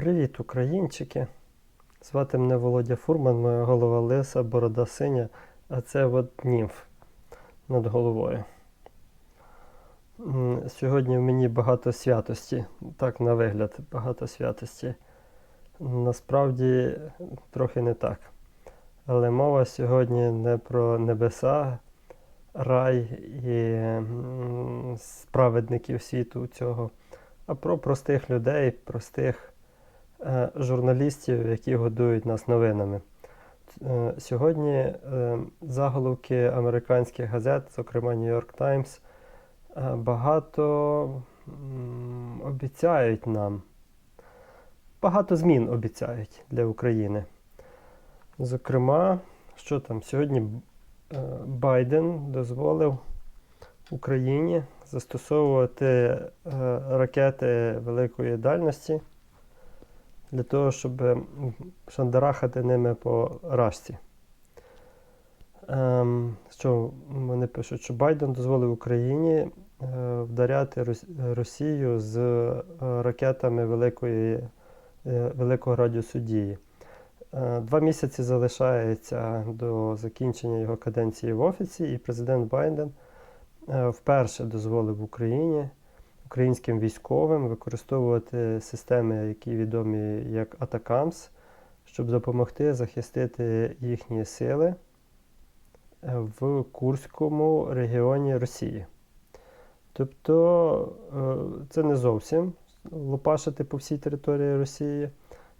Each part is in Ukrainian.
Привіт, українчики! Звати мене Володя Фурман, моя голова лиса, борода синя, а це от німф над головою. Сьогодні в мені багато святості, так на вигляд, багато святості. Насправді трохи не так. Але мова сьогодні не про небеса, рай і справедників світу цього, а про простих людей, простих журналістів, які годують нас новинами. Е, Сьогодні е, заголовки американських газет, зокрема Times, е, багато обіцяють нам, багато змін обіцяють для України. Зокрема, що там сьогодні е, Байден дозволив Україні застосовувати е, ракети великої дальності для того, щоб шандарахати ними по рашці. Ем, що вони пишуть, що Байден дозволив Україні е, вдаряти Рос- Росію з е, ракетами великої, е, великого радіусу дії. Е, Два місяці залишається до закінчення його каденції в офісі, і президент Байден е, вперше дозволив Україні, українським військовим використовувати системи, які відомі як Атакамс, щоб допомогти захистити їхні сили е, в Курському регіоні Росії. Тобто е, це не зовсім лупашити по всій території Росії.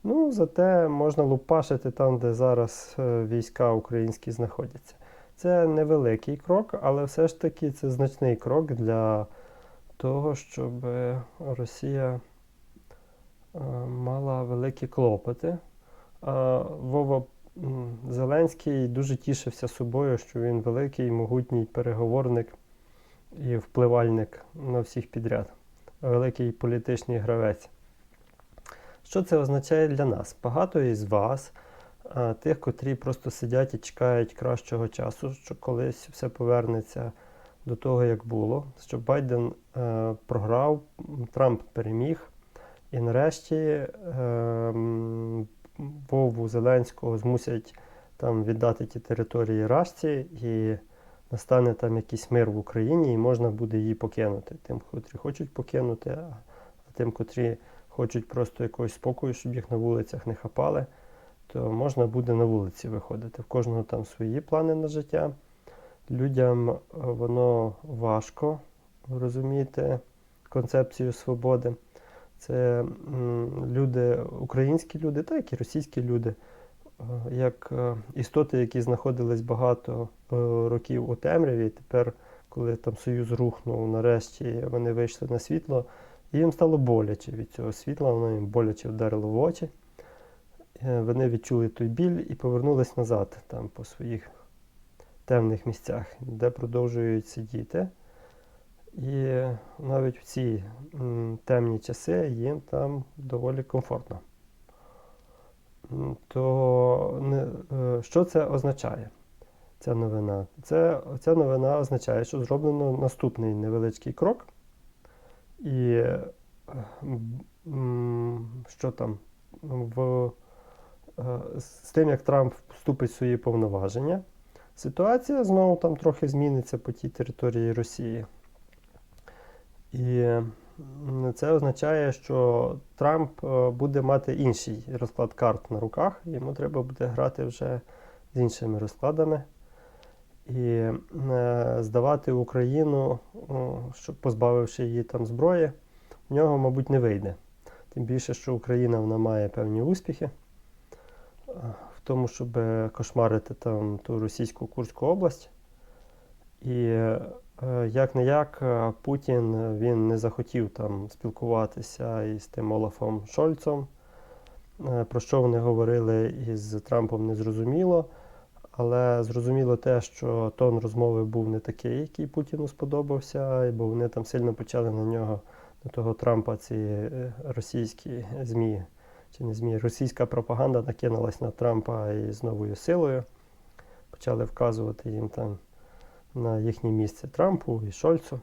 Ну, зате можна лупашити там, де зараз е, війська українські знаходяться. Це невеликий крок, але все ж таки це значний крок для того, щоб е, Росія е, мала великі клопоти. Вова Зеленський дуже тішився собою, що він великий, могутній переговорник і впливальник на всіх підряд. Великий політичний гравець. Що це означає для нас? Багато із вас, тих, котрі просто сидять і чекають кращого часу, що колись все повернеться до того, як було, що Байден е, програв, Трамп переміг, і нарешті е, Вову Зеленського змусять там віддати ті території Рашці, і настане там якийсь мир в Україні, і можна буде її покинути. Тим, котрі хочуть покинути, а тим, котрі хочуть просто якогось спокою, щоб їх на вулицях не хапали, то можна буде на вулиці виходити. В кожного там свої плани на життя. Людям е, воно важко розуміти концепцію свободи. Це люди, українські люди, так і російські люди, е, як е, істоти, які знаходились багато років у темряві. Тепер, коли там Союз рухнув, нарешті вони вийшли на світло, і їм стало боляче від цього світла, воно їм боляче вдарило в очі. Вони відчули той біль і повернулись назад там по своїх темних місцях, де продовжують сидіти. І навіть в ці темні часи їм там доволі комфортно. То е, що це означає? Ця новина? Це, ця новина означає, що зроблено наступний невеличкий крок. І що там в, е, з тим, як Трамп вступить в свої повноваження, ситуація знову там трохи зміниться по тій території Росії. І це означає, що Трамп е, буде мати інший розклад карт на руках, йому треба буде грати вже з іншими розкладами. І е, здавати Україну, щоб позбавивши її там зброї, в нього, мабуть, не вийде. Тим більше, що Україна вона має певні успіхи е, тому, щоб кошмарити там ту російську Курську область. І е, як не як Путін він не захотів там спілкуватися із тим Олафом Шольцом. Е, Про що вони говорили із Трампом, не зрозуміло. Але зрозуміло те, що тон розмови був не такий, який Путіну сподобався, бо вони там сильно почали на нього, на того Трампа, ці е, російські ЗМІ, чи не ЗМІ, російська пропаганда накинулась на Трампа із новою силою. Почали вказувати їм там на їхнє місце Трампу і Шольцу.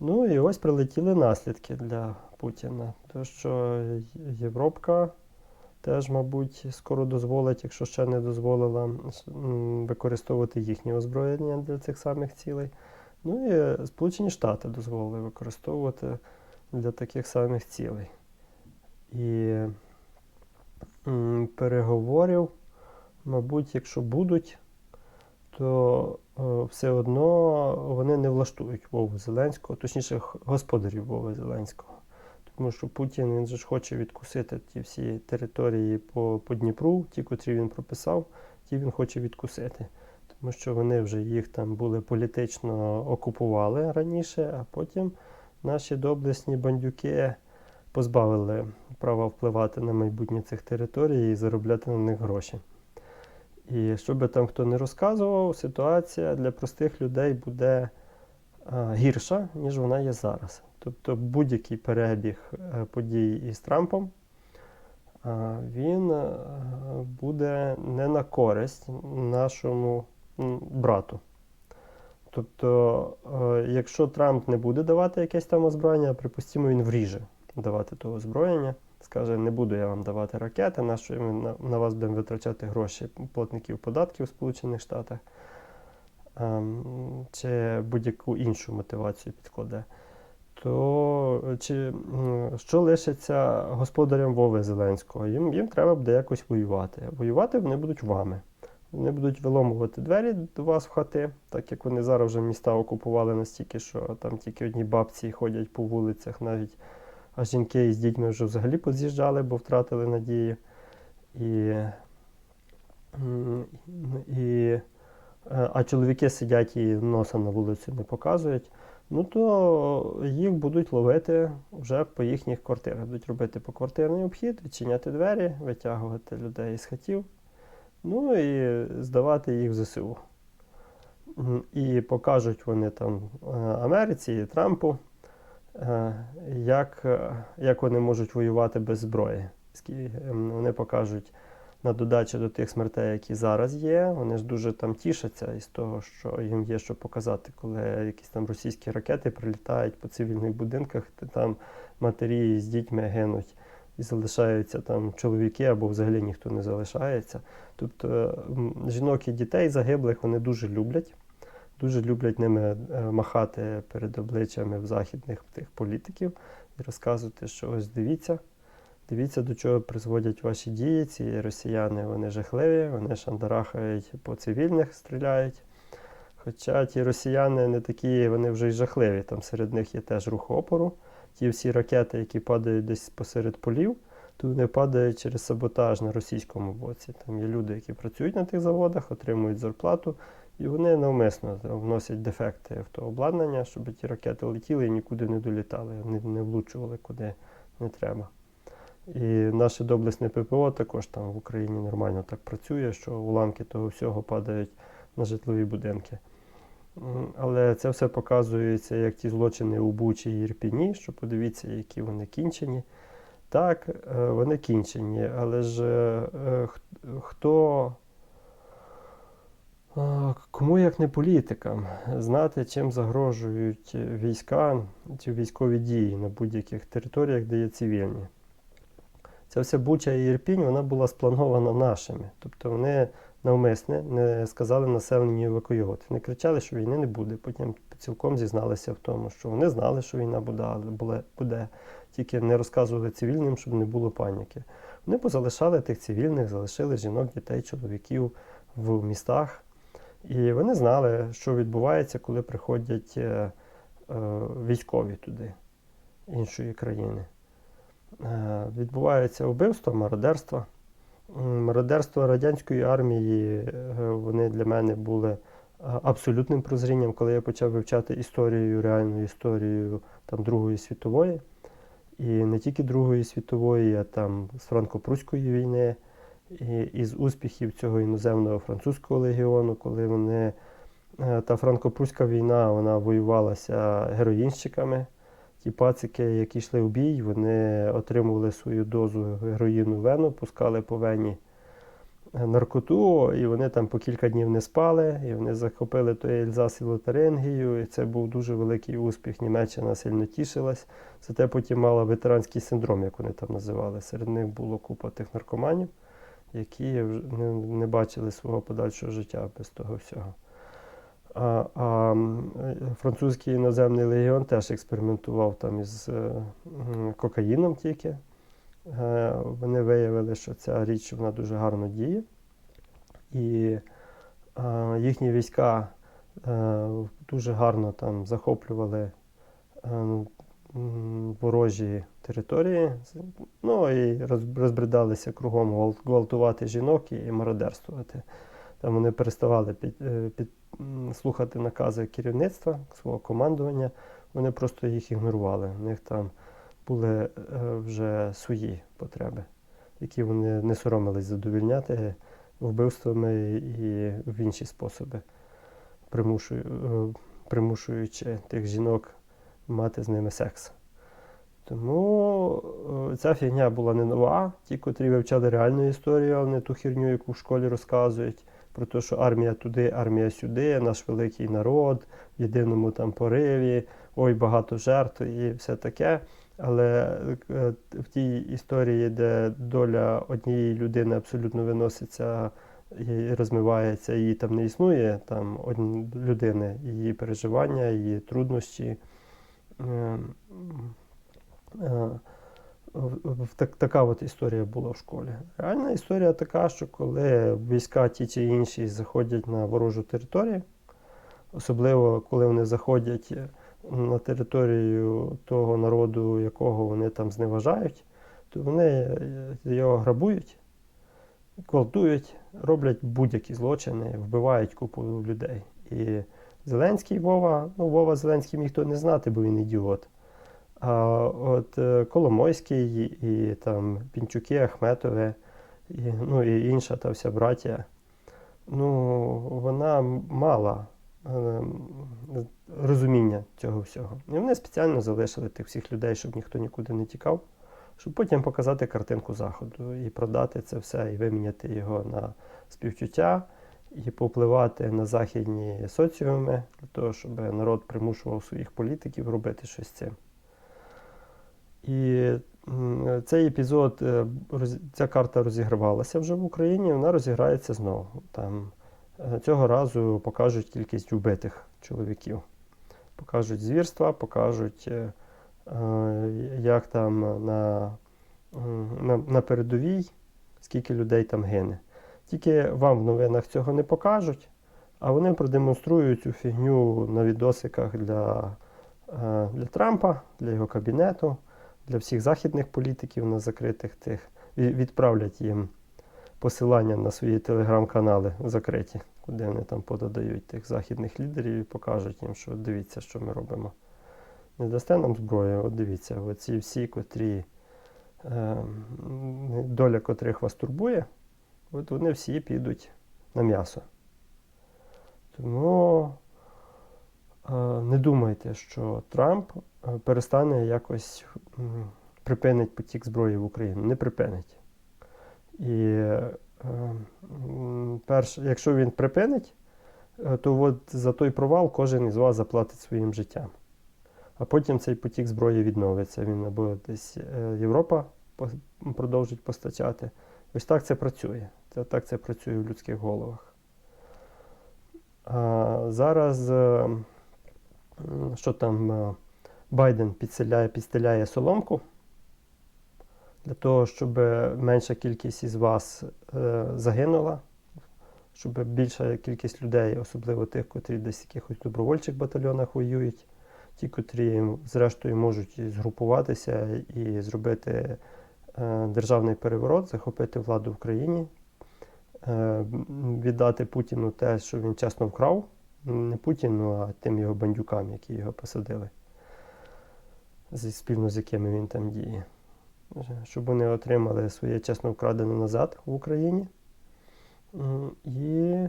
Ну і ось прилетіли наслідки для Путіна. То, що Європка теж, мабуть, скоро дозволить, якщо ще не дозволила, використовувати їхнє озброєння для цих самих цілей. Ну і Сполучені Штати дозволили використовувати для таких самих цілей. І переговорів, мабуть, якщо будуть, то е, все одно вони не влаштують Вову Зеленського, точніше, господарів Вови Зеленського. Тому що Путін він же ж хоче відкусити ті всі території по, по Дніпру, ті, котрі він прописав, ті він хоче відкусити. Тому що вони вже їх там були політично окупували раніше, а потім наші доблесні бандюки позбавили права впливати на майбутнє цих територій і заробляти на них гроші. І що би там хто не розказував, ситуація для простих людей буде гірша, ніж вона є зараз. Тобто будь-який перебіг е, подій із Трампом, він е, буде не на користь нашому брату. Тобто, е, якщо Трамп не буде давати якесь там озброєння, припустимо, він вріже давати того озброєння, скаже, не буду я вам давати ракети, на що ми на, вас будемо витрачати гроші платників податків в Сполучених Штатах, ем, чи будь-яку іншу мотивацію підкладе. То чи, що лишиться господарям Вови Зеленського? Їм, їм треба буде якось воювати. Воювати вони будуть вами. Вони будуть виломувати двері до вас в хати, так як вони зараз вже міста окупували настільки, що там тільки одні бабці ходять по вулицях, навіть а жінки із дітьми вже взагалі поз'їжджали, бо втратили надію. І, і, е, а чоловіки сидять і носа на вулицю не показують. Ну то їх будуть ловити вже по їхніх квартирах. Будуть робити поквартирний обхід, відчиняти двері, витягувати людей із хатів, ну і здавати їх в ЗСУ. І покажуть вони там е, Америці і Трампу, як, е, як вони можуть воювати без зброї. Ем, Вони покажуть на додачу до тих смертей, які зараз є. Вони ж дуже там тішаться із того, що їм є що показати, коли якісь там російські ракети прилітають по цивільних будинках, де там матері з дітьми гинуть. І залишаються там чоловіки або взагалі ніхто не залишається. Тобто жінок і дітей загиблих вони дуже люблять, дуже люблять ними е, махати перед обличчями в західних тих політиків і розказувати, що ось дивіться, дивіться, до чого призводять ваші дії. Ці росіяни вони жахливі, вони шандарахають по цивільних, стріляють. Хоча ті росіяни не такі, вони вже й жахливі. Там серед них є теж рух опору. Ті всі ракети, які падають десь посеред полів, то вони падають через саботаж на російському боці. Там є люди, які працюють на тих заводах, отримують зарплату, і вони навмисно вносять дефекти в то обладнання, щоб ті ракети летіли і нікуди не долітали, не, не влучували куди не треба. І наше доблесне ППО також там в Україні нормально так працює, що уламки того всього падають на житлові будинки. Але це все показується як ті злочини у Бучі і Ірпіні, що подивіться, які вони кінчені. Так, е, вони кінчені, але ж е, хто, а, кому як не політикам, знати, чим загрожують війська чи військові дії на будь-яких територіях, де є цивільні. Ця вся Буча і Ірпінь вона була спланована нашими. Тобто вони навмисне не сказали населенню евакуювати. Не кричали, що війни не буде. Потім цілком зізналися в тому, що вони знали, що війна буде, буде. Тільки не розказували цивільним, щоб не було паніки. Вони позалишали тих цивільних, залишили жінок, дітей, чоловіків в містах. І вони знали, що відбувається, коли приходять е, е, військові туди, іншої країни. Е, Відбувається вбивство, мародерство. Мародерство радянської армії вони для мене були абсолютним прозрінням, коли я почав вивчати історію, реальну історію там, Другої світової. І не тільки Другої світової, а там з Франко-Пруської війни, із успіхів цього іноземного французького легіону, коли вони е, та франко-пруська війна вона воювалася героїнщиками. Ті пацики, які йшли у бій, вони отримували свою дозу героїну вену, пускали по вені е, наркоту, і вони там по кілька днів не спали, і вони захопили той Ельзас і Лотарингію, і це був дуже великий успіх. Німеччина сильно тішилась. Зате потім мала ветеранський синдром, як вони там називали. Серед них було купа тих наркоманів, які не, не бачили свого подальшого життя без того всього. А, а французький іноземний легіон теж експериментував там із е, кокаїном тільки. Е, Вони виявили, що ця річ вона дуже гарно діє. І їхні війська е, дуже гарно там захоплювали е, ворожі території, ну і розбридалися кругом гвал- гвалтувати жінок і мародерствувати. Там вони переставали під, е, під, слухати накази керівництва, свого командування, вони просто їх ігнорували. У них там були е, вже свої потреби, які вони не соромились задовільняти вбивствами і в інші способи, е, примушуючи тих жінок мати з ними секс. Тому е, ця фігня була не нова. Ті, котрі вивчали реальну історію, а не ту херню, яку в школі розказують, про те, що армія туди, армія сюди, наш великий народ, в єдиному там пориві, ой, багато жертв і все таке. Але е, в тій історії, де доля однієї людини абсолютно виноситься і розмивається, її там не існує, там людини, її переживання, її труднощі. Е, так, така от історія була в школі. Реальна історія така, що коли війська ті чи інші заходять на ворожу територію, особливо коли вони заходять е, на територію того народу, якого вони там зневажають, то вони е, його грабують, гвалтують, роблять будь-які злочини, вбивають купу людей. І Зеленський Вова, ну Вова Зеленський міг то не знати, бо він ідіот. А от е, Коломойський і там Пінчуки, Ахметове, і, ну і інша та вся браття, ну, вона мала е, розуміння цього всього. І вони спеціально залишили тих всіх людей, щоб ніхто нікуди не тікав, щоб потім показати картинку заходу і продати це все, і виміняти його на співчуття, і попливати на західні соціуми для того, щоб народ примушував своїх політиків робити щось з цим. І цей епізод, е, ця карта розігравалася вже в Україні, вона розіграється знову. Там е, цього разу покажуть кількість вбитих чоловіків. Покажуть звірства, покажуть, е, як там на, на, на передовій, скільки людей там гине. Тільки вам в новинах цього не покажуть, а вони продемонструють цю фігню на відосиках для, для Трампа, для його кабінету для всіх західних політиків на закритих тих, відправлять їм посилання на свої телеграм-канали закриті, куди вони там подадають тих західних лідерів і покажуть їм, що дивіться, що ми робимо. Не дасте нам зброю, от дивіться, оці всі, котрі, е, доля котрих вас турбує, от вони всі підуть на м'ясо. Тому не думайте, що Трамп е, перестане якось припинить потік зброї в Україну. Не припинить. І е, перш, якщо він припинить, е, то от за той провал кожен із вас заплатить своїм життям. А потім цей потік зброї відновиться. Він або десь е, Європа продовжить постачати. Ось так це працює. Це так це працює в людських головах. А зараз, е, що там, е, Байден підселяє, підстеляє соломку для того, щоб менша кількість із вас е, загинула, щоб більша кількість людей, особливо тих, котрі десь в якихось добровольчих батальйонах воюють, ті, котрі зрештою можуть згрупуватися і зробити е, державний переворот, захопити владу в країні, віддати Путіну те, що він чесно вкрав, не Путіну, а тим його бандюкам, які його посадили, спільно з якими він там діє. Щоб вони отримали своє чесно вкрадене назад в Україні. І е,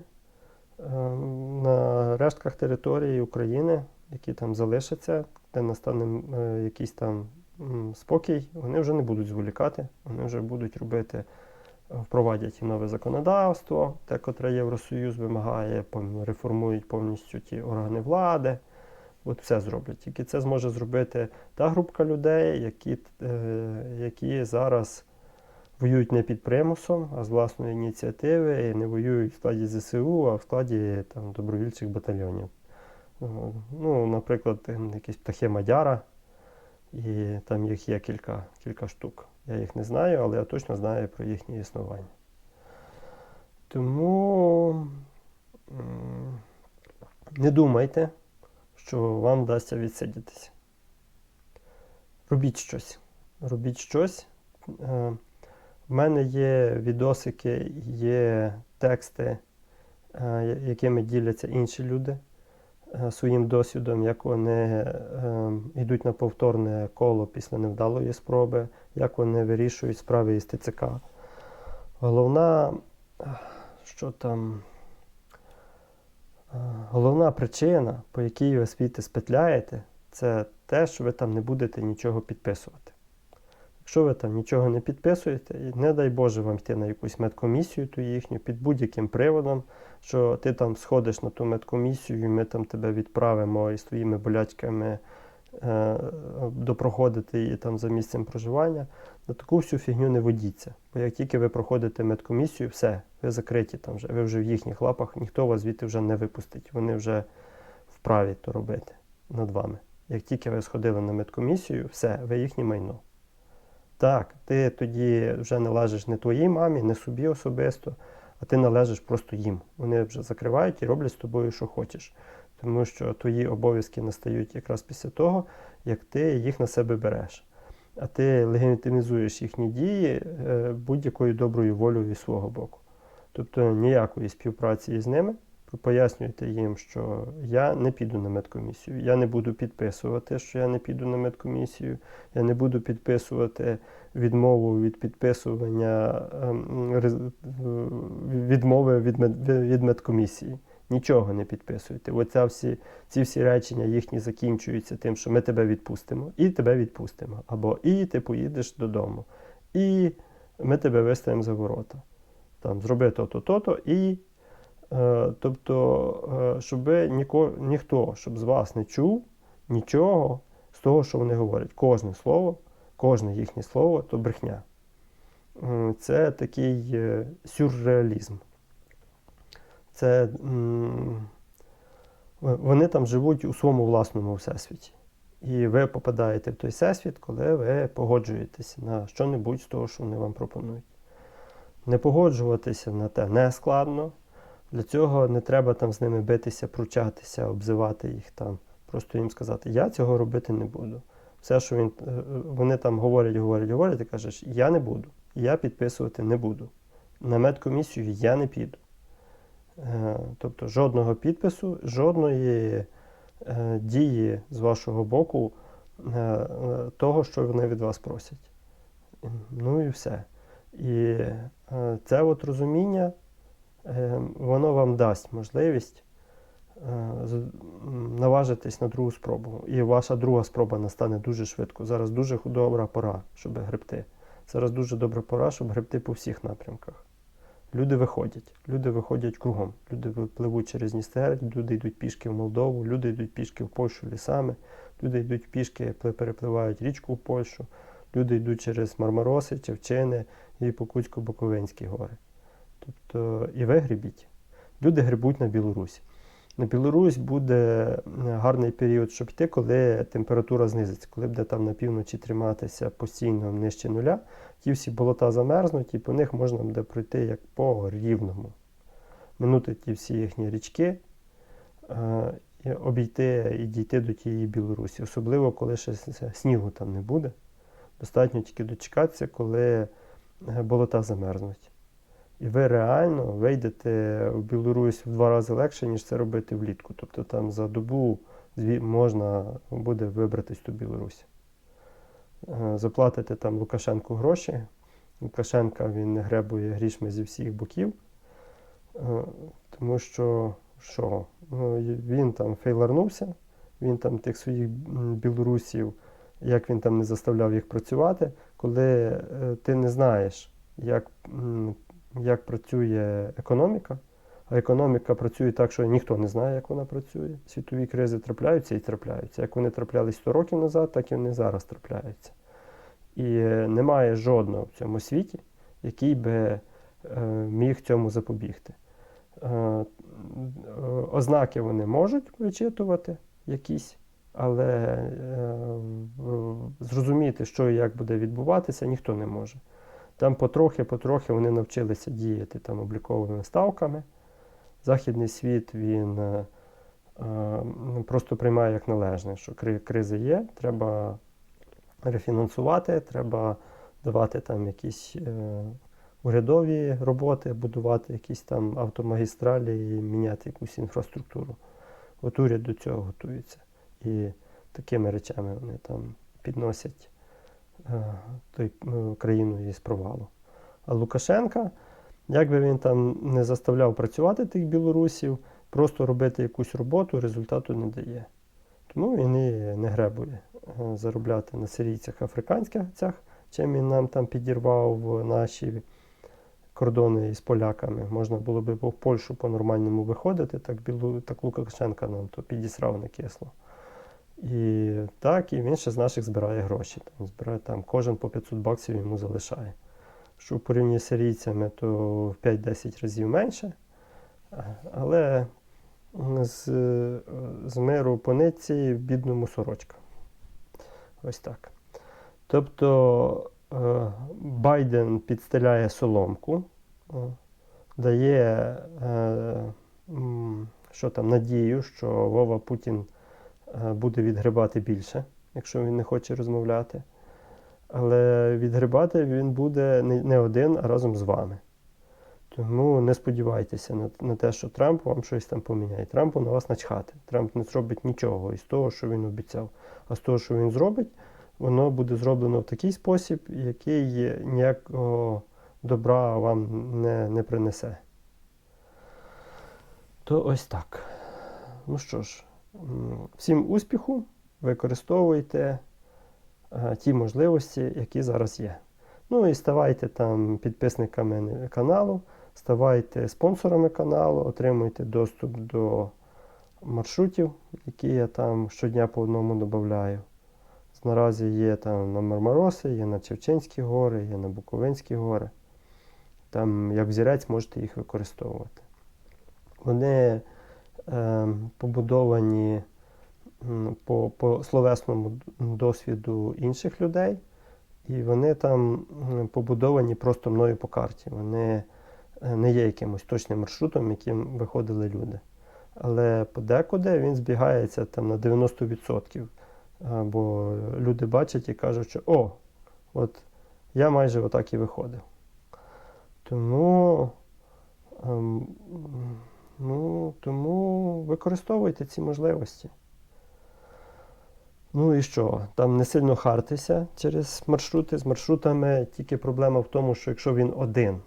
на рештках території України, які там залишаться, де настане е, якийсь там спокій, вони вже не будуть зволікати, вони вже будуть робити впровадять нове законодавство, те, котре Євросоюз вимагає, реформують повністю ті органи влади. От все зроблять. Тільки це зможе зробити та групка людей, які, е, які зараз воюють не під примусом, а з власної ініціативи, і не воюють в складі ЗСУ, а в складі там, добровільчих батальйонів. Ну, Ну, наприклад, якісь птахи Мадяра, і там їх є кілька, кілька штук. Я їх не знаю, але я точно знаю про їхнє існування. Тому не думайте, що вам вдасться відсидітися. Робіть щось. Робіть щось. Е, В мене є відосики, є тексти, е, якими діляться інші люди е, своїм досвідом, як вони е, йдуть на повторне коло після невдалої спроби, як вони вирішують справи із ТЦК. Головна, е, що там, е, головна причина, по якій ви світи спетляєте, це те, що ви там не будете нічого підписувати. Якщо ви там нічого не підписуєте, і не дай Боже вам йти на якусь медкомісію ту їхню під будь-яким приводом, що ти там сходиш на ту медкомісію, і ми там тебе відправимо із твоїми болячками е, допроходити її там за місцем проживання, на таку всю фігню не водіться. Бо як тільки ви проходите медкомісію, все, ви закриті там вже, ви вже в їхніх лапах, ніхто вас звідти вже не випустить. Вони вже вправі то робити над вами. Як тільки ви сходили на медкомісію, все, ви їхнє майно. Так, ти тоді вже належиш не твоїй мамі, не собі особисто, а ти належиш просто їм. Вони вже закривають і роблять з тобою, що хочеш. Тому що твої обов'язки настають якраз після того, як ти їх на себе береш. А ти легітимізуєш їхні дії е, будь-якою доброю волею з свого боку. Тобто ніякої співпраці з ними. Пояснюєте їм, що я не піду на медкомісію, я не буду підписувати, що я не піду на медкомісію, я не буду підписувати відмову від підписування ем, е, відмови від, мед, від медкомісії. Нічого не підписуєте. Оця всі, ці всі речення їхні закінчуються тим, що ми тебе відпустимо, і тебе відпустимо. Або і ти поїдеш додому, і ми тебе виставимо за ворота. Там, зроби то-то, то-то, і Тобто, е, щоб ніко, ніхто щоб з вас не чув нічого з того, що вони говорять. Кожне слово, кожне їхнє слово то брехня. Це такий е, сюрреалізм. Це вони там живуть у своєму власному всесвіті. І ви попадаєте в той всесвіт, коли ви погоджуєтесь на що-небудь з того, що вони вам пропонують. Не погоджуватися на те не складно. Для цього не треба там з ними битися, пручатися, обзивати їх там. Просто їм сказати, я цього робити не буду. Все, що він, е, вони там говорять, говорять, говорять, ти кажеш, я не буду, я підписувати не буду. На медкомісію я не піду. Е, Тобто жодного підпису, жодної е, дії з вашого боку е, е, того, що вони від вас просять. Ну і все. І е, це от розуміння е, воно вам дасть можливість е, наважитись на другу спробу. І ваша друга спроба настане дуже швидко. Зараз дуже добра пора, щоб гребти. Зараз дуже добра пора, щоб гребти по всіх напрямках. Люди виходять, люди виходять кругом. Люди пливуть через Дністер, люди йдуть пішки в Молдову, люди йдуть пішки в Польщу лісами, люди йдуть пішки, пли- перепливають річку в Польщу, люди йдуть через Мармароси, Чевчини і Покутсько-Буковинські гори. Тобто і ви гребіть. Люди грибуть на Білорусь. На Білорусь буде гарний період, щоб йти, коли температура знизиться, коли буде там на півночі триматися постійно нижче нуля, ті всі болота замерзнуть, і по них можна буде пройти як по рівному. Минути ті всі їхні річки, е, обійти і дійти до тієї Білорусі. Особливо, коли ще снігу там не буде. Достатньо тільки дочекатися, коли е, болота замерзнуть. І ви реально вийдете в Білорусь в два рази легше, ніж це робити влітку. Тобто там за добу можна буде вибратись ту Білорусь. Е, Заплатите там Лукашенку гроші. Лукашенка він гребує грішми зі всіх боків. Е, Тому що що? Ну, Він там фейларнувся, він там тих своїх білорусів, як він там не заставляв їх працювати, коли е, ти не знаєш, як як працює економіка. А економіка працює так, що ніхто не знає, як вона працює. Світові кризи трапляються і трапляються. Як вони траплялись 100 років назад, так і вони зараз трапляються. І е, немає жодного в цьому світі, який би е, міг цьому запобігти. Е, ознаки вони можуть вичитувати якісь, але зрозуміти, що і як буде відбуватися, ніхто не може. Там потрохи-потрохи вони навчилися діяти там обліковими ставками. Західний світ він е, е, просто приймає як належне, що кри- кризи є, треба рефінансувати, треба давати там якісь е, урядові роботи, будувати якісь там автомагістралі і міняти якусь інфраструктуру. От уряд до цього готується. І такими речами вони там підносять той, е, країну із провалу. А Лукашенка, як би він там не заставляв працювати тих білорусів, просто робити якусь роботу результату не дає. Тому він і не гребує е, заробляти на сирійцях африканських цях, чим він нам там підірвав наші кордони із поляками. Можна було б в Польщу по-нормальному виходити, так, так Лукашенка нам то підісрав на кисло. І так, і він ще з наших збирає гроші. Там, збирає, там, кожен по 500 баксів йому залишає. Що в порівнянні з сирійцями, то в 5-10 разів менше. Але з, з миру по нитці бідному сорочка. Ось так. Тобто е, Байден підстеляє соломку, дає е, що там, надію, що Вова Путін буде відгрибати більше, якщо він не хоче розмовляти. Але відгрибати він буде не, один, а разом з вами. Тому не сподівайтеся на, те, що Трамп вам щось там поміняє. Трампу на вас начхати. Трамп не зробить нічого із того, що він обіцяв. А з того, що він зробить, воно буде зроблено в такий спосіб, який ніякого добра вам не, не принесе. То ось так. Ну що ж, всім успіху, використовуйте е, ті можливості, які зараз є. Ну і ставайте там підписниками каналу, ставайте спонсорами каналу, отримуйте доступ до маршрутів, які я там щодня по одному додаю. Наразі є там на Мармароси, є на Чевченські гори, є на Буковинські гори. Там, як взірець, можете їх використовувати. Вони побудовані по, по словесному досвіду інших людей, і вони там побудовані просто мною по карті. Вони е, не є якимось точним маршрутом, яким виходили люди. Але подекуди він збігається там на 90%. Бо люди бачать і кажуть, що о, от я майже отак і виходив. Тому, ем, ну, тому використовуйте ці можливості. Ну і що? Там не сильно хартися через маршрути з маршрутами. Тільки проблема в тому, що якщо він один,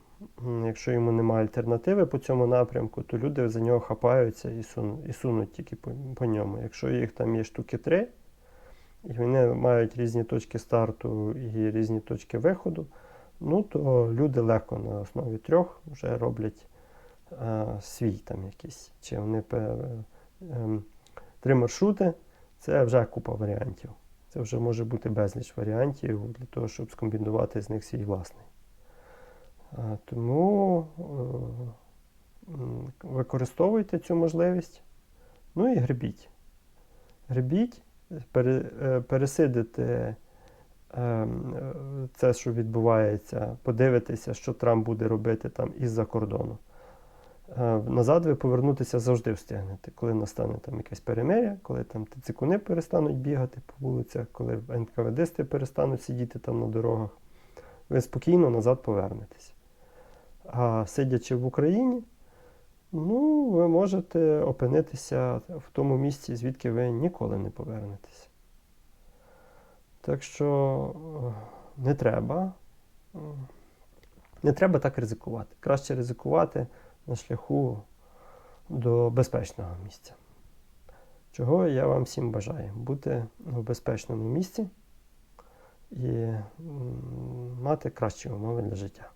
якщо йому немає альтернативи по цьому напрямку, то люди за нього хапаються і сунуть, і сунуть тільки по, по ньому. Якщо їх там є штуки три, і вони мають різні точки старту і різні точки виходу, ну то люди легко на основі трьох вже роблять свій там якийсь. Чи вони пе- ем, три маршрути це вже купа варіантів. Це вже може бути безліч варіантів для того, щоб скомбінувати з них свій власний. Тому е, використовуйте цю можливість, ну і гребіть. Гребіть, е, пересидите ем, е, це, що відбувається, подивитися, що Трамп буде робити там із-за кордону. Е, Назад ви повернутися завжди встигнете, коли настане там якесь перемиря, коли там цикуни перестануть бігати по вулицях, коли НКВДсти перестануть сидіти там на дорогах, ви спокійно назад повернетесь. А сидячи в Україні, ну, ви можете опинитися в тому місці, звідки ви ніколи не повернетеся. Так що е, не треба. е, Не треба так ризикувати. Краще ризикувати на шляху до безпечного місця. Чого я вам всім бажаю? Бути в безпечному місці і мати кращі умови для життя.